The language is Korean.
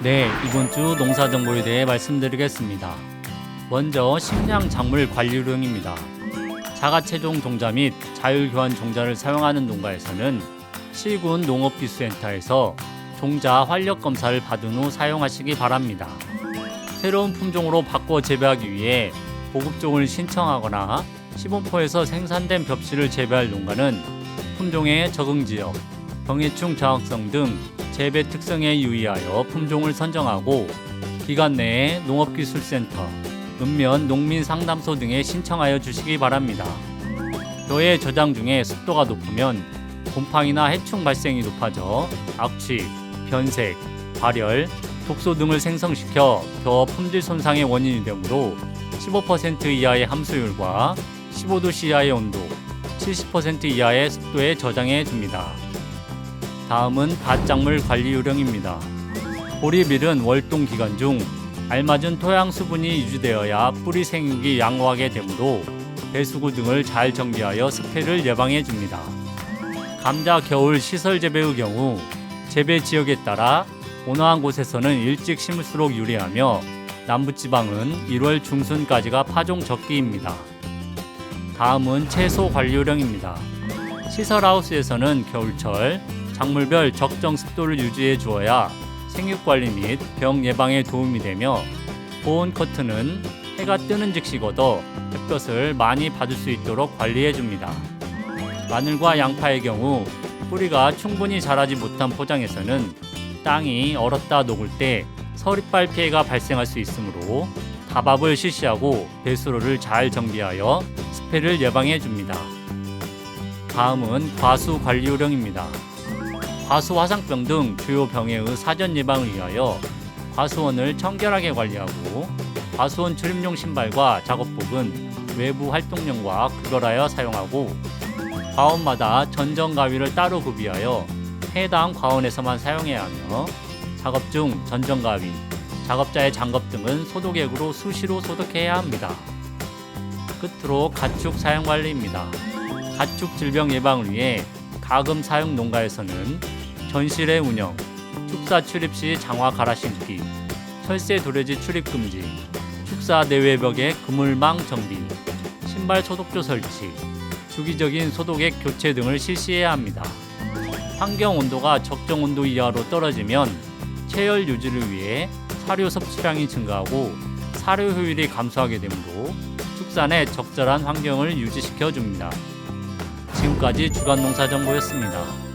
네, 이번 주 농사 정보에 대해 말씀드리겠습니다. 먼저 식량 작물 관리용입니다. 자가 체종 종자 및 자율 교환 종자를 사용하는 농가에서는 시군 농업기술센터에서 종자 활력 검사를 받은 후 사용하시기 바랍니다. 새로운 품종으로 바꿔 재배하기 위해 보급종을 신청하거나 시범포에서 생산된 벽지를 재배할 농가는 품종의 적응 지역, 병해충 저항성 등 재배 특성에 유의하여 품종을 선정하고 기간 내에 농업기술센터, 읍면 농민상담소 등에 신청하여 주시기 바랍니다. 벼의 저장 중에 습도가 높으면 곰팡이나 해충 발생이 높아져 악취, 변색, 발열, 독소 등을 생성시켜 벼 품질 손상의 원인이 되므로 15% 이하의 함수율과 15도 이하의 온도, 70% 이하의 습도에 저장해 줍니다. 다음은 밭작물 관리 요령입니다. 보리밀은 월동 기간 중 알맞은 토양 수분이 유지되어야 뿌리 생육이 양호하게 되므로 배수구 등을 잘 정비하여 습해를 예방해 줍니다. 감자 겨울 시설 재배의 경우 재배 지역에 따라 온화한 곳에서는 일찍 심을수록 유리하며 남부지방은 1월 중순까지가 파종 적기입니다. 다음은 채소 관리 요령입니다. 시설하우스에서는 겨울철 작물별 적정 습도를 유지해 주어야 생육 관리 및 병 예방에 도움이 되며 보온 커튼은 해가 뜨는 즉시 걷어 햇볕을 많이 받을 수 있도록 관리해 줍니다. 마늘과 양파의 경우 뿌리가 충분히 자라지 못한 포장에서는 땅이 얼었다 녹을 때 서리빨 피해가 발생할 수 있으므로 다밥을 실시하고 배수로를 잘 정비하여 습해를 예방해 줍니다. 다음은 과수 관리 요령입니다. 과수 화상병 등 주요 병의 사전 예방을 위하여 과수원을 청결하게 관리하고 과수원 출입용 신발과 작업복은 외부 활동용과 구별하여 사용하고 과원마다 전정 가위를 따로 구비하여 해당 과원에서만 사용해야 하며 작업 중 전정 가위, 작업자의 장갑 등은 소독액으로 수시로 소독해야 합니다. 끝으로 가축 사용 관리입니다. 가축 질병 예방을 위해 가금 사육 농가에서는 전실의 운영, 축사 출입 시 장화 갈아 신기, 철새 도래지 출입 금지, 축사 내외벽에 그물망 정비, 신발 소독조 설치, 주기적인 소독액 교체 등을 실시해야 합니다. 환경 온도가 적정 온도 이하로 떨어지면 체열 유지를 위해 사료 섭취량이 증가하고 사료 효율이 감소하게 되므로 축산에 적절한 환경을 유지시켜 줍니다. 지금까지 주간 농사 정보였습니다.